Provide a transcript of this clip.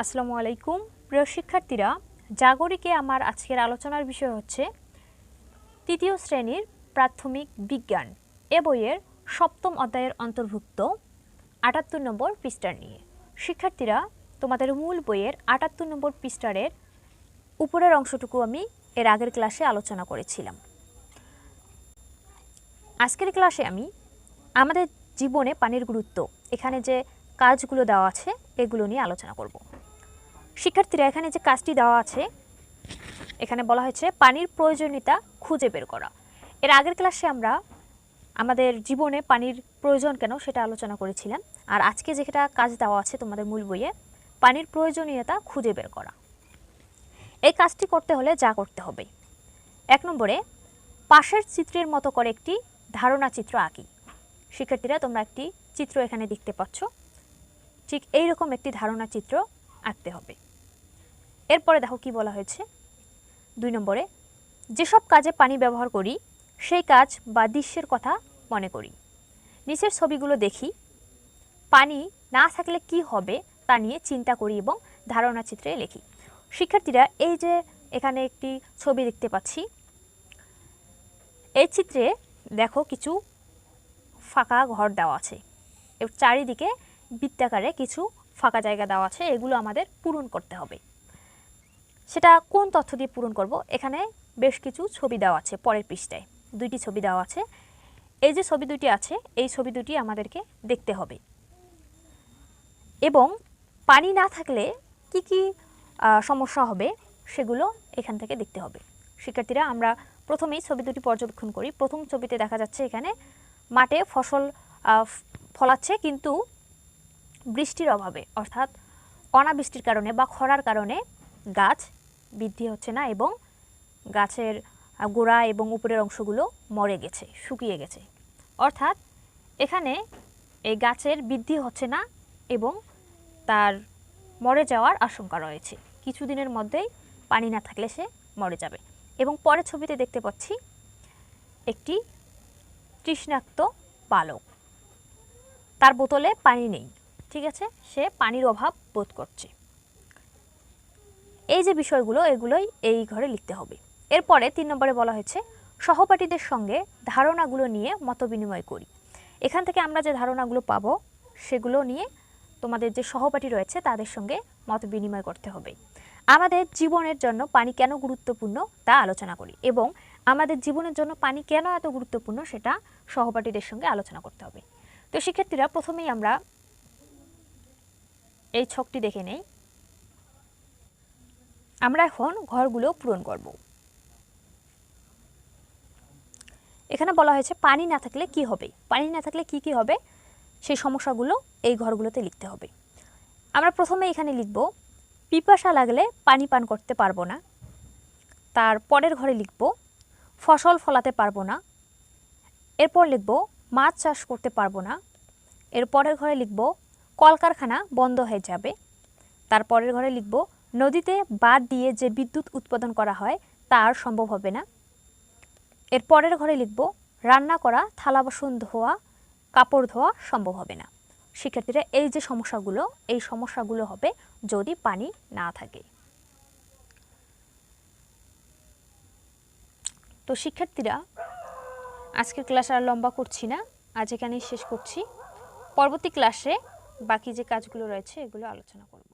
আসসালামু আলাইকুম। প্রিয় শিক্ষার্থীরা, জাগরিকে আমার আজকের আলোচনার বিষয় হচ্ছে তৃতীয় শ্রেণির প্রাথমিক বিজ্ঞান এ বইয়ের সপ্তম অধ্যায়ের অন্তর্ভুক্ত আটাত্তর নম্বর পৃষ্ঠার নিয়ে। শিক্ষার্থীরা, তোমাদের মূল বইয়ের আটাত্তর নম্বর পৃষ্ঠারের উপরের অংশটুকু আমি এর আগের ক্লাসে আলোচনা করেছিলাম। আজকের ক্লাসে আমি আমাদের জীবনে পানির গুরুত্ব, এখানে যে কাজগুলো দেওয়া আছে, এগুলো নিয়ে আলোচনা করব। শিক্ষার্থীরা এখানে যে কাজটি দেওয়া আছে, এখানে বলা হয়েছে পানির প্রয়োজনীয়তা খুঁজে বের করা। এর আগের ক্লাসে আমরা আমাদের জীবনে পানির প্রয়োজন কেন সেটা আলোচনা করেছিলাম। আর আজকে যেটা কাজ দেওয়া আছে তোমাদের মূল বইয়ে, পানির প্রয়োজনীয়তা খুঁজে বের করা। এই কাজটি করতে হলে যা করতে হবে। এক নম্বরে, পাশের চিত্রের মতো করে একটি ধারণা চিত্র আঁকি। শিক্ষার্থীরা তোমরা একটি চিত্র এখানে দেখতে পাচ্ছ। ঠিক এই রকম একটি ধারণা চিত্র আঁকতে হবে। এরপরে দেখো কি বলা হয়েছে। দুই নম্বরে, যেসব কাজে পানি ব্যবহার করি, সেই কাজ বা দৃশ্যের কথা মনে করি। নিচের ছবিগুলো দেখি। পানি না থাকলে কি হবে তা নিয়ে চিন্তা করি এবং ধারণা চিত্রে লিখি। শিক্ষার্থীরা এই যে এখানে একটি ছবি দেখতে পাচ্ছি, এই চিত্রে দেখো কিছু ফাঁকা ঘর দেওয়া আছে। চারিদিকে বৃত্তাকারে কিছু ফাঁকা জায়গা দেওয়া আছে, এগুলো আমাদের পূরণ করতে হবে। সেটা কোন তথ্য দিয়ে পূরণ করব? এখানে বেশ কিছু ছবি দেওয়া আছে পরের পৃষ্ঠায়। দুইটি ছবি দেওয়া আছে। এই যে ছবি দুটি আছে, এই ছবি দুটি আমাদেরকে দেখতে হবে। এবং পানি না থাকলে কি কি সমস্যা হবে সেগুলো এখান থেকে দেখতে হবে। শিক্ষার্থীরা, আমরা প্রথমেই ছবি দুটি পর্যবেক্ষণ করি। প্রথম ছবিতে দেখা যাচ্ছে এখানে মাঠে ফসল ফলাচ্ছে, কিন্তু বৃষ্টির অভাবে, অর্থাৎ অনাবৃষ্টির কারণে বা খরার কারণে গাছ বৃদ্ধি হচ্ছে না এবং গাছের গোড়া এবং উপরের অংশগুলো মরে গেছে, শুকিয়ে গেছে। অর্থাৎ এখানে এই গাছের বৃদ্ধি হচ্ছে না এবং তার মরে যাওয়ার আশঙ্কা রয়েছে। কিছুদিনের মধ্যেই পানি না থাকলে সে মরে যাবে। এবং পরের ছবিতে দেখতে পাচ্ছি একটি তৃষ্ণাক্ত বালক তার বোতলে পানি নেই। ঠিক আছে? সে পানির অভাব বোধ করছে। এই যে বিষয়গুলো, এগুলোই এই ঘরে লিখতে হবে। এরপরে তিন নম্বরে বলা হয়েছে, সহপাঠীদের সঙ্গে ধারণাগুলো নিয়ে মতবিনিময় করি। এখান থেকে আমরা যে ধারণাগুলো পাবো, সেগুলো নিয়ে তোমাদের যে সহপাঠী রয়েছে, তাদের সঙ্গে মত বিনিময় করতে হবে। আমাদের জীবনের জন্য পানি কেন গুরুত্বপূর্ণ, তা আলোচনা করি এবং আমাদের জীবনের জন্য পানি কেন এত গুরুত্বপূর্ণ, সেটা সহপাঠীদের সঙ্গে আলোচনা করতে হবে। তো শিক্ষার্থীরা প্রথমেই আমরা এই ছকটি দেখে নেই। আমরা এখন ঘরগুলো পূরণ করব। এখানে বলা হয়েছে, পানি না থাকলে কি হবে? পানি না থাকলে কি কি হবে? সেই সমস্যাগুলো এই ঘরগুলোতে লিখতে হবে। আমরা প্রথমে এখানে লিখব, পিপাসা লাগলে পানি পান করতে পারব না। তার পরের ঘরে লিখব, ফসল ফলাতে পারব না। এরপর লিখব, মাছ চাষ করতে পারব না। এর পরের ঘরে লিখব কলকারখানা বন্ধ হয়ে যাবে। তার পরের ঘরে লিখব, নদীতে বাদ দিয়ে যে বিদ্যুৎ উৎপাদন করা হয়, তা আর সম্ভব হবে না। এর পরের ঘরে লিখব, রান্না করা, থালা বাসন ধোয়া, কাপড় ধোয়া সম্ভব হবে না। শিক্ষার্থীরা, এই যে সমস্যাগুলো, এই সমস্যাগুলো হবে যদি পানি না থাকে। তো শিক্ষার্থীরা, আজকের ক্লাস আর লম্বা করছি না, আজ এখানেই শেষ করছি। পরবর্তী ক্লাসে বাকি যে কাজগুলো রয়েছে এগুলো আলোচনা করব।